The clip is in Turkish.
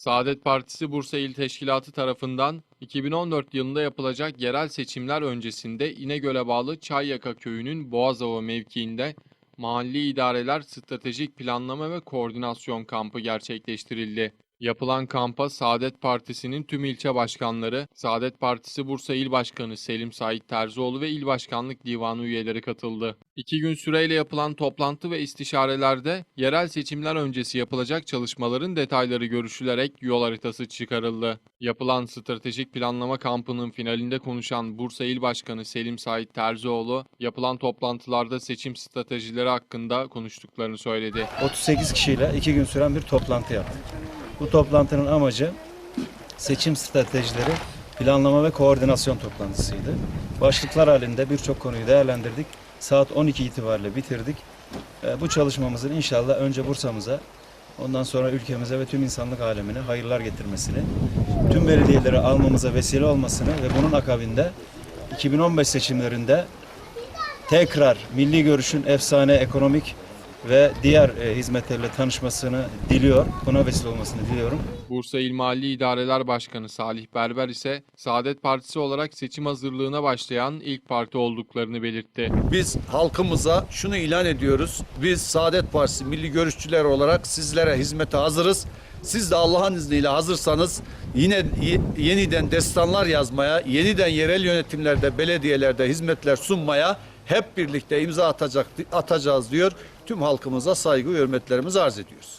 Saadet Partisi Bursa İl Teşkilatı tarafından 2014 yılında yapılacak yerel seçimler öncesinde İnegöl'e bağlı Çayyaka köyünün Boğazova mevkiinde mahalli idareler stratejik planlama ve koordinasyon kampı gerçekleştirildi. Yapılan kampa Saadet Partisi'nin tüm ilçe başkanları, Saadet Partisi Bursa İl Başkanı Selim Sait Terzioğlu ve İl Başkanlık Divanı üyeleri katıldı. İki gün süreyle yapılan toplantı ve istişarelerde yerel seçimler öncesi yapılacak çalışmaların detayları görüşülerek yol haritası çıkarıldı. Yapılan stratejik planlama kampının finalinde konuşan Bursa İl Başkanı Selim Sait Terzioğlu, yapılan toplantılarda seçim stratejileri hakkında konuştuklarını söyledi. 38 kişiyle iki gün süren bir toplantı yaptık. Bu toplantının amacı seçim stratejileri planlama ve koordinasyon toplantısıydı. Başlıklar halinde birçok konuyu değerlendirdik. Saat 12 itibariyle bitirdik. Ee, Bu çalışmamızın inşallah önce Bursa'mıza, ondan sonra ülkemize ve tüm insanlık alemine hayırlar getirmesini, tüm belediyeleri almamıza vesile olmasını ve bunun akabinde 2015 seçimlerinde tekrar milli görüşün efsane ekonomik ve diğer e, hizmetlerle tanışmasını diliyor. Buna vesile olmasını diliyorum. Bursa İl Mali İdareler Başkanı Salih Berber ise Saadet Partisi olarak seçim hazırlığına başlayan ilk parti olduklarını belirtti. Biz halkımıza şunu ilan ediyoruz. Biz Saadet Partisi milli görüşçüler olarak sizlere hizmete hazırız. Siz de Allah'ın izniyle hazırsanız yine ye- yeniden destanlar yazmaya, yeniden yerel yönetimlerde, belediyelerde hizmetler sunmaya hep birlikte imza atacak atacağız diyor. Tüm halkımıza saygı ve hürmetlerimizi arz ediyoruz.